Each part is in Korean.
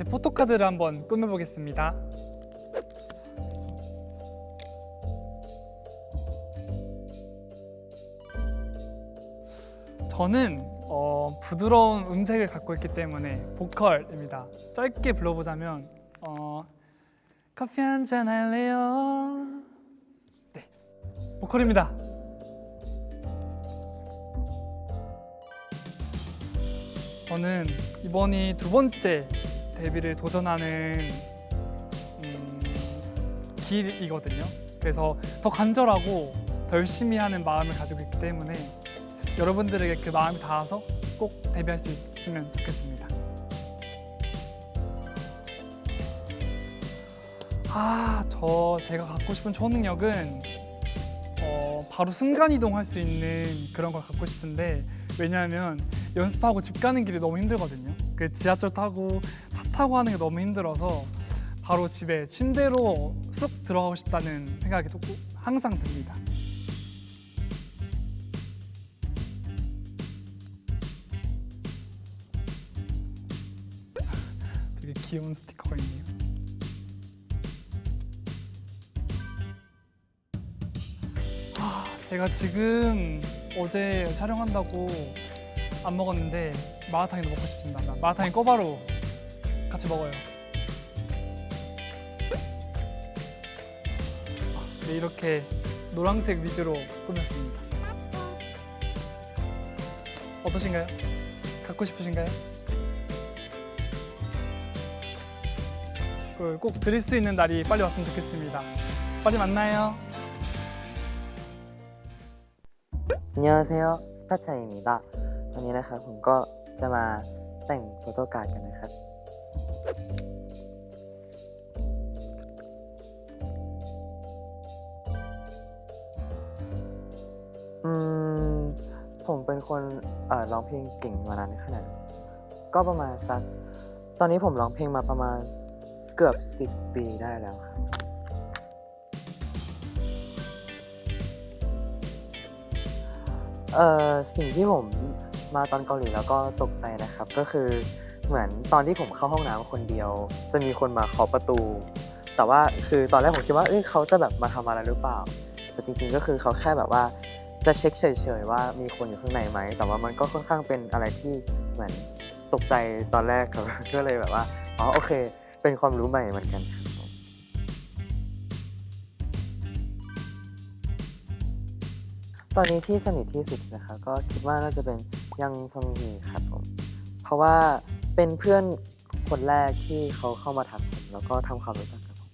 제 포토카드를 한번 꾸며보겠습니다. 저는 어, 부드러운 음색을 갖고 있기 때문에 보컬입니다. 짧게 불러보자면 어, 커피 한 잔 할래요? 네, 보컬입니다. 저는 이번이 두 번째 데뷔를 도전하는 음, 길이거든요. 그래서 더 간절하고 더 열심히 하는 마음을 가지고 있기 때문에 여러분들에게 그 마음이 닿아서 꼭 데뷔할 수 있으면 좋겠습니다. 아, 저 제가 갖고 싶은 초능력은 어, 바로 순간 이동할 수 있는 그런 걸 갖고 싶은데 왜냐하면 연습하고 집 가는 길이 너무 힘들거든요. 그 지하철 타고 차 타고 하는 게 너무 힘들어서 바로 집에 침대로 쑥 들어가고 싶다는 생각이 항상 듭니다. 되게 귀여운 스티커가 있네요. 아, 제가 지금 어제 촬영한다고 안 먹었는데 마라탕이 먹고 싶습니다. 나 마라탕이 꼬바로 같이 먹어요. 네, 이렇게 노란색 위주로 꾸몄습니다. 어떠신가요? 갖고 싶으신가요? 그걸 꼭 드릴 수 있는 날이 빨리 왔으면 좋겠습니다. 빨리 만나요. 안녕하세요. 스타차입니다. 오늘의 한국어 这么在你多多嘎跟的很。 อืมผมเป็นคนเอ่อร้องเพลงเก่งมานานขนาดไหนก็ประมาณสักตอนนี้ผมร้องเพลงมาประมาณเกือบ10ปีได้แล้วครับเอ่อสิ่งที่ผมมาตอนเกาหลีแล้วก็ตกใจนะครับก็คือ เหมือนตอนที่ผมเข้าห้องน้ำคนเดียว จะมีคนมาเคาะประตู แต่ว่าคือตอนแรกผมคิดว่าเอ้ยเขาจะแบบมาทำอะไรหรือเปล่า แต่จริงๆก็คือเขาแค่แบบว่าจะเช็คเฉยๆว่ามีคนอยู่ข้างในไหม แต่ว่ามันก็ค่อนข้างเป็นอะไรที่เหมือนตกใจตอนแรกครับก็เลยแบบว่าอ๋อโอเค เป็นความรู้ใหม่เหมือนกันครับตอนนี้ที่สนิทที่สุดนะคะก็คิดว่าน่าจะเป็นยังซองฮีครับผมเพราะว่า เป็นเพื่อนคนแรกที่เขาเข้ามาทักผมแล้วก็ทำความรู้จักกับผม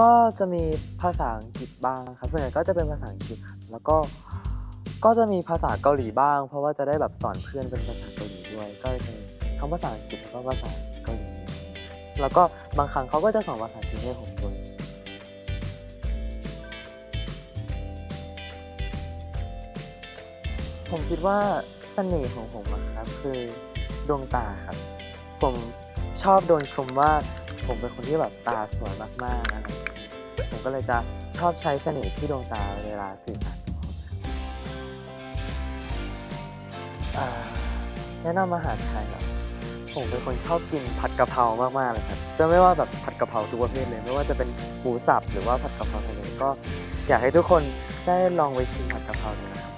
ก็จะมีภาษาอังกฤษบ้างครับส่วนใหญ่ก็จะเป็นภาษาอังกฤษครับแล้วก็ก็จะมีภาษาเกาหลีบ้าง เพราะว่าจะได้แบบสอนเพื่อนเป็นภาษาเกาหลีด้วย ก็จะมีทั้งภาษาอังกฤษแล้วก็ภาษาเกาหลีแล้วก็บางครั้งเขาก็จะสอนภาษาจีนให้ผมด้วย ผมคิดว่าเสน่ห์ของผมอะครับคือดวงตาครับ ผมชอบโดนชมว่าผมเป็นคนที่แบบตาสวยมากๆอะไรอย่างเงี้ยผมก็เลยจะชอบใช้เสน่ห์ที่ดวงตาเวลาสื่อสารกับคนครับอ่าแนะนำอาหารไทยเหรอผมเป็นคนชอบกินผัดกะเพรามากๆเลยครับจะไม่ว่าแบบผัดกะเพราทุกประเภทเลย ไม่ว่าจะเป็นหมูสับหรือว่าผัดกะเพราทะเลก็อยากให้ทุกคนได้ลองไปชิมผัดกะเพราดูนะ เ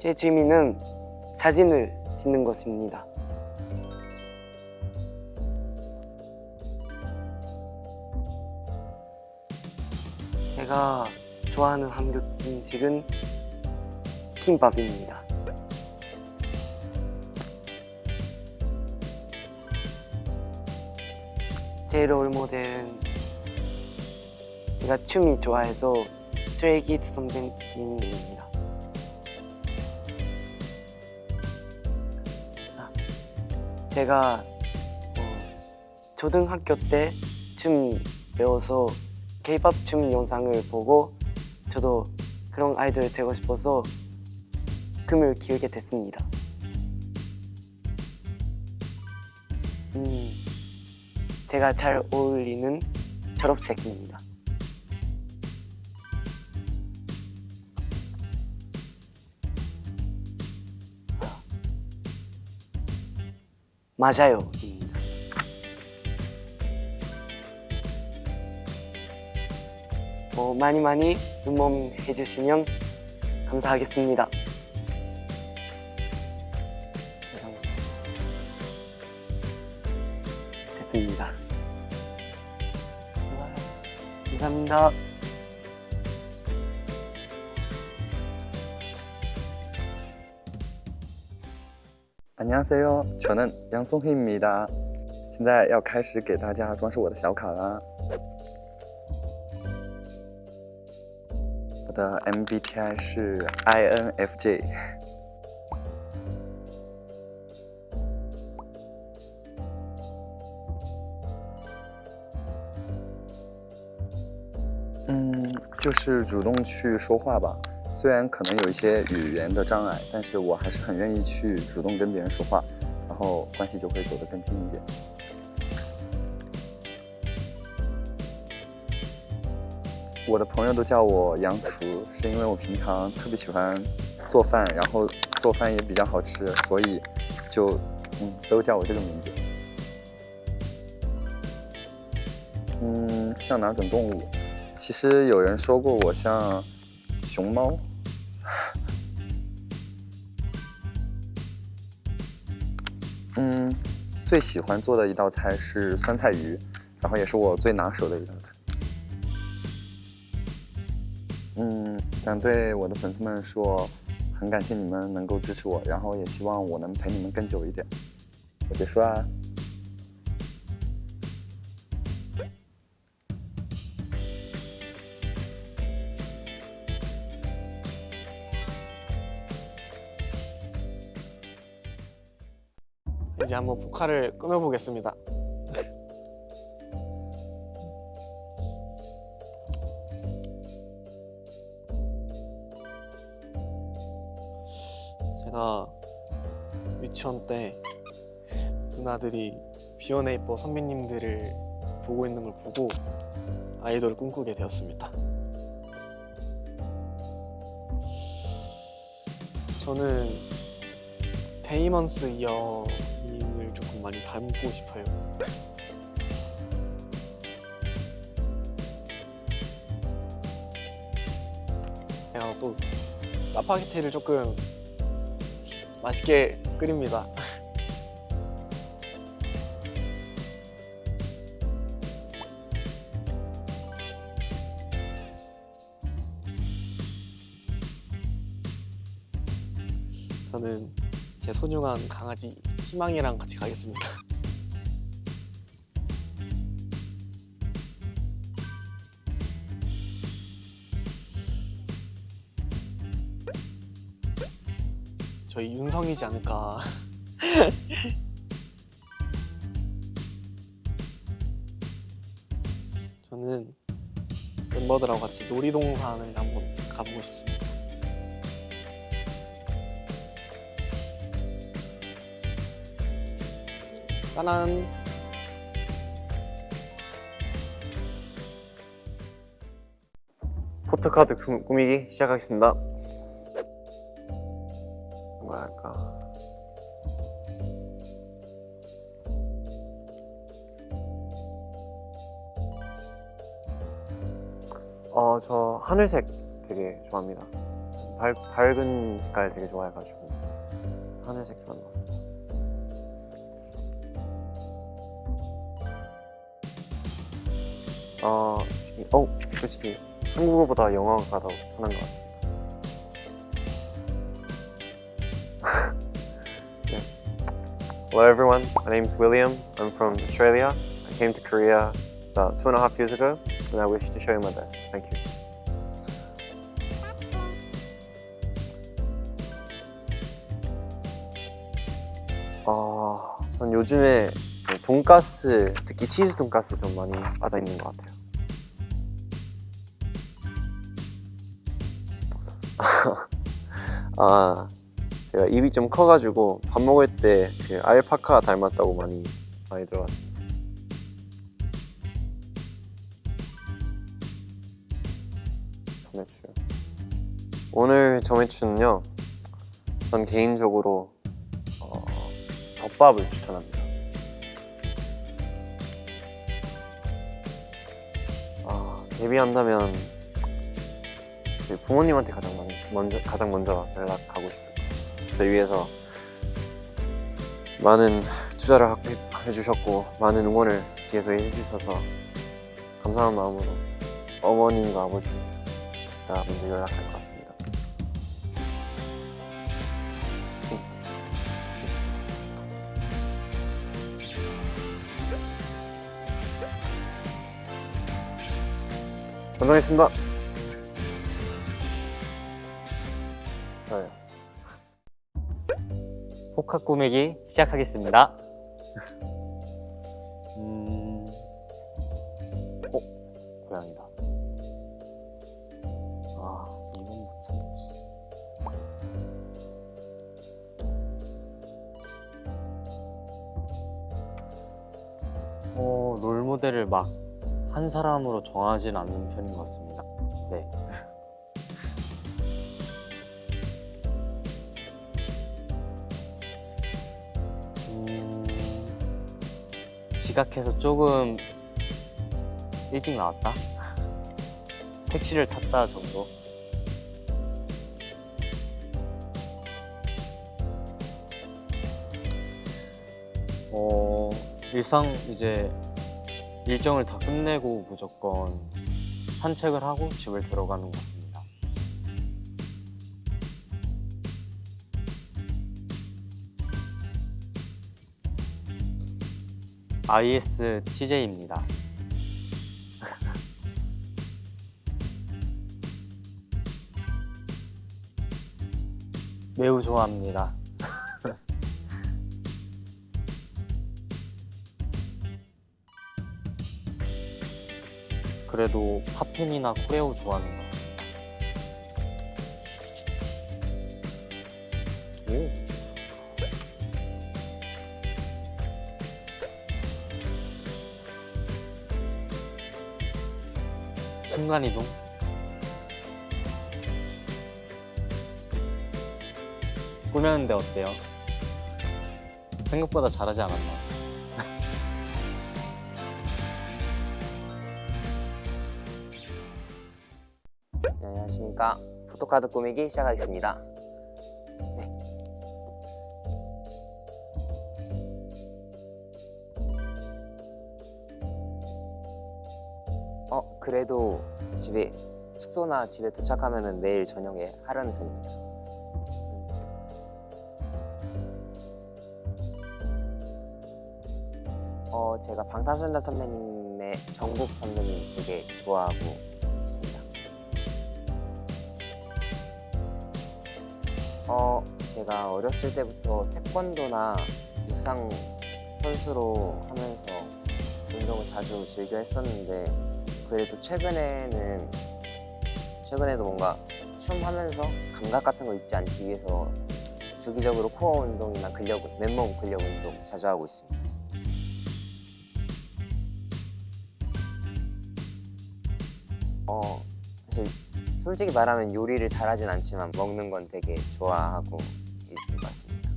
제 취미는 사진을 찍는 것입니다. 제가 좋아하는 한국 음식은 김밥입니다. 제 롤모델은 제가 춤이 좋아해서 스트레이키즈 선배님입니다. 제가 어, 초등학교 때 춤 배워서 K-pop 춤 영상을 보고 저도 그런 아이돌 되고 싶어서 꿈을 키우게 됐습니다. 음, 제가 잘 어울리는 초록색입니다. 맞아요. 어, 많이 많이 응원해 주시면 감사하겠습니다. 됐습니다. 감사합니다. 안녕하세요，저는杨松黑입니다。现在要开始给大家装饰我的小卡啦。我的 MBTI 是 INFJ。嗯，就是主动去说话吧。 虽然可能有一些语言的障碍，但是我还是很愿意去主动跟别人说话，然后关系就会走得更近一点。我的朋友都叫我洋厨，是因为我平常特别喜欢做饭，然后做饭也比较好吃，所以就嗯都叫我这个名字。嗯，像哪种动物？其实有人说过我像熊猫。嗯，最喜欢做的一道菜是酸菜鱼，然后也是我最拿手的一道菜。嗯，想对我的粉丝们说，很感谢你们能够支持我，然后也希望我能陪你们更久一点。我结束啦。 이제 한번 포카를 끊어보겠습니다. 제가 유치원 때 누나들이 비어네이버 선배님들을 보고 있는 걸 보고 아이돌을 꿈꾸게 되었습니다. 저는 데이먼스 조금 많이 닮고 싶어요. 제가 또 짜파게티를 조금 맛있게 끓입니다. 저는 제 소중한 강아지 희망이랑 같이 가겠습니다. 저희 윤성이지 않을까. 저는 멤버들하고 같이 놀이동산을 한번 가보고 싶습니다. 짜란. 포토카드 구- 꾸미기 시작하겠습니다. 뭐야 할까? 어, 저 하늘색 되게 좋아합니다. 밝, 밝은 색깔 되게 좋아해가지고 하늘색 같습니다. 어, 솔직히, 어, 한국어보다 영어가 더 편한 것 같습니다. yeah. Hello everyone, my name is William. I'm from Australia. I came to Korea about two and a half years ago, and I wish to show you my best. Thank you. 어, 전 요즘에 그 돈가스, 특히 치즈 돈가스 좀 많이 빠져 있는 것 같아요. 아, 제가 입이 좀 커가지고 밥 먹을 때 그 알파카 닮았다고 많이 많이 들어봤어요. 점액추. 오늘 점액추는요. 전 개인적으로 어, 덮밥을 추천합니다. 아, 데뷔한다면 저희 부모님한테 가장 먼- 먼저 가장 먼저 연락하고 싶어요. 저희 위해서 많은 투자를 하- 해주셨고 많은 응원을 뒤에서 해주셔서 감사한 마음으로 어머님과 아버지가 먼저 연락할 것 같습니다. 감사하겠습니다. 포카 꾸미기 시작하겠습니다. 음, 어, 고양이다. 아, 이건 못 참지. 어, 롤 모델을 막 한 사람으로 정하진 않는 편인 것 같습니다. 지각해서 조금 일찍 나왔다? 택시를 탔다 정도? 어, 일상 이제 일정을 다 끝내고 무조건 산책을 하고 집을 들어가는 것 같습니다. ISTJ입니다. 매우 좋아합니다. 그래도 팝핀이나 코레오 좋아하는 것 같아요. 오. 순간이동. 꾸몄는데 어때요? 생각보다 잘하지 않았나요? 네, 안녕하십니까. 포토카드 꾸미기 시작하겠습니다. 그래도 집에, 숙소나 집에 도착하면은 내일 저녁에 하려는 편입니다. 어, 제가 방탄소년단 선배님의 정국 선배님 되게 좋아하고 있습니다. 어, 제가 어렸을 때부터 태권도나 육상 선수로 하면서 운동을 자주 즐겨 했었는데 그래도 최근에는 최근에도 뭔가 춤 하면서 감각 같은 거 잊지 않기 위해서 주기적으로 코어 운동이나 근력, 맨몸 근력 운동 자주 하고 있습니다. 어, 사실 솔직히 말하면 요리를 잘하진 않지만 먹는 건 되게 좋아하고 있는 것 같습니다.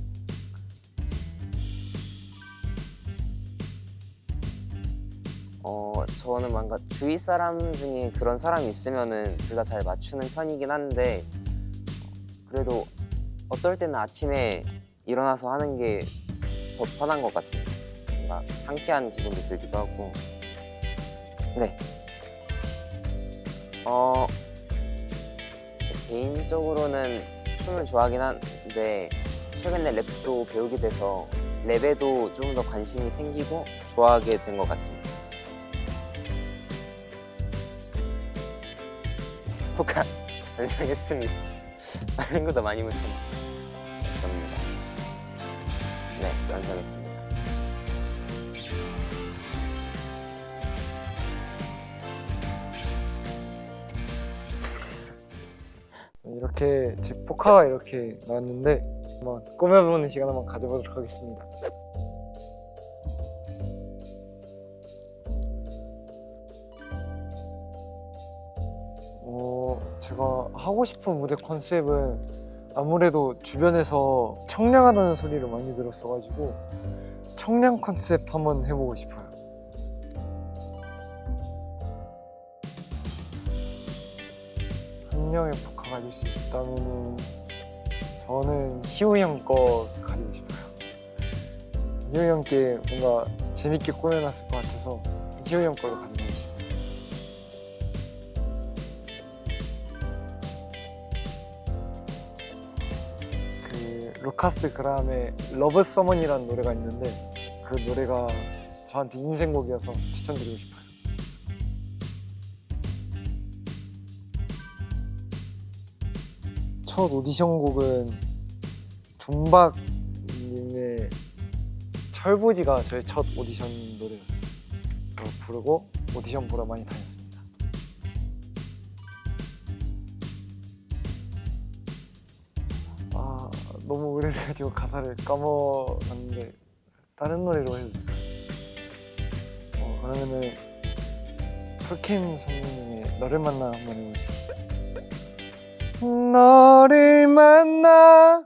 어, 저는 뭔가 주위 사람 중에 그런 사람이 있으면은 둘 다 잘 맞추는 편이긴 한데 어, 그래도 어떨 때는 아침에 일어나서 하는 게 더 편한 것 같습니다. 뭔가 상쾌한 기분도 들기도 하고. 네. 어, 저 개인적으로는 춤을 좋아하긴 한데 최근에 랩도 배우게 돼서 랩에도 좀 더 관심이 생기고 좋아하게 된 것 같습니다. 폭한 완성했습니다. 다른 거도 많이 묻혀놔. 점입니다. 네, 완성했습니다. 이렇게 제 포카가 이렇게 나왔는데 한번 꾸며보는 시간 한번 가져보도록 하겠습니다. 제가 하고 싶은 무대 컨셉은 아무래도 주변에서 청량하다는 소리를 많이 들었어가지고 청량 컨셉 한번 해보고 싶어요. 한 명의 포카 가질 수 있다면은 저는 희우 형 거 가지고 싶어요. 희우 형께 뭔가 재밌게 꾸며놨을 것 같아서 희우 형 거를 가지고 싶어요. 루카스 그람의 러브 서먼이라는 노래가 있는데 그 노래가 저한테 인생곡이어서 추천드리고 싶어요. 첫 오디션 곡은 둠박님의 철부지가 저의 첫 오디션 노래였어요. 부르고 오디션 보러 많이 다녔습니다. 너무 오래돼가지고 가사를 까먹었는데 다른 노래로 해도 될까요? 어 그러면은 풀캠 선생님의 너를 만나 한번 해보겠습니다. 너를 만나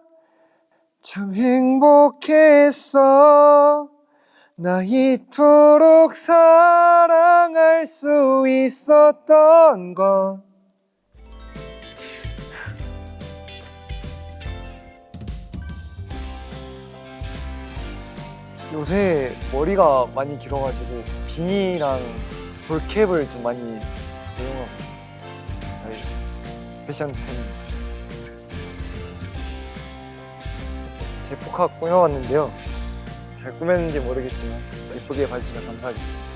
참 행복했어 나 이토록 사랑할 수 있었던 건 요새 머리가 많이 길어가지고 비니랑 볼캡을 좀 많이 이용하고 있어요. 저희 패션 템입니다 제 포카 꾸며왔는데요. 잘 꾸몄는지 모르겠지만 예쁘게 봐주시면 감사하겠습니다.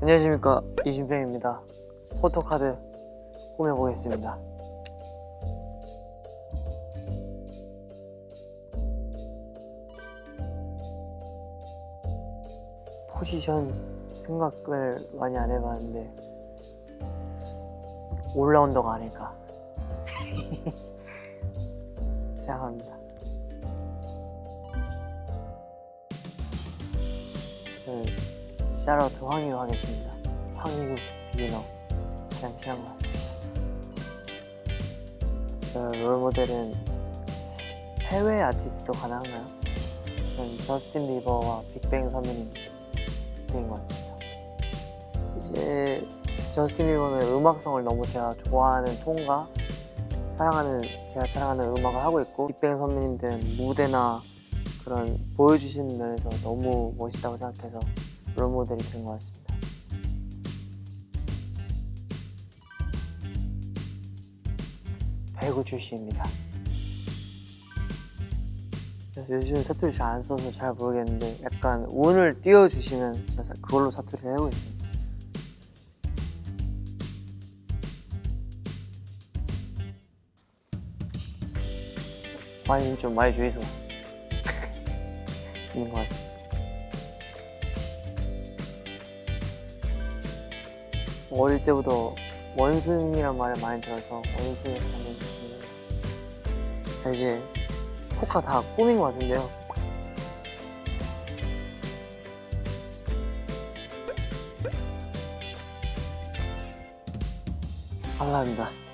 안녕하십니까. 이준평입니다. 포토카드 꾸며보겠습니다. 포지션 생각을 많이 안 해봤는데 올라운더가 아닐까 생각합니다. 저는 샤라우트 황유 하겠습니다. 황유 비기너 가장 친한 것 같습니다. 저 롤모델은 해외 아티스트도 가능한가요? 저는 저스틴 비버와 빅뱅 선배님 인것 같습니다. 이제 저스틴 비버는 음악성을 너무 제가 좋아하는 톤과 사랑하는 제가 사랑하는 음악을 하고 있고 빅뱅 선배님들은 무대나 그런 보여주시는 면에서 너무 멋있다고 생각해서 롤 모델이 된 것 같습니다. 배구 출신입니다. 요즘 사투리 잘 안 써서 잘 모르겠는데 약간 운을 띄워주시면 제가 사- 그걸로 사투리를 해보겠습니다. 많이 좀 많이 주의소 있는 것 같습니다. 어릴 때부터 원숭이란 말을 많이 들어서 원숭이 것 같습니다. 자 이제 포카 다 꾸민 것 같은데요. 감사합니다.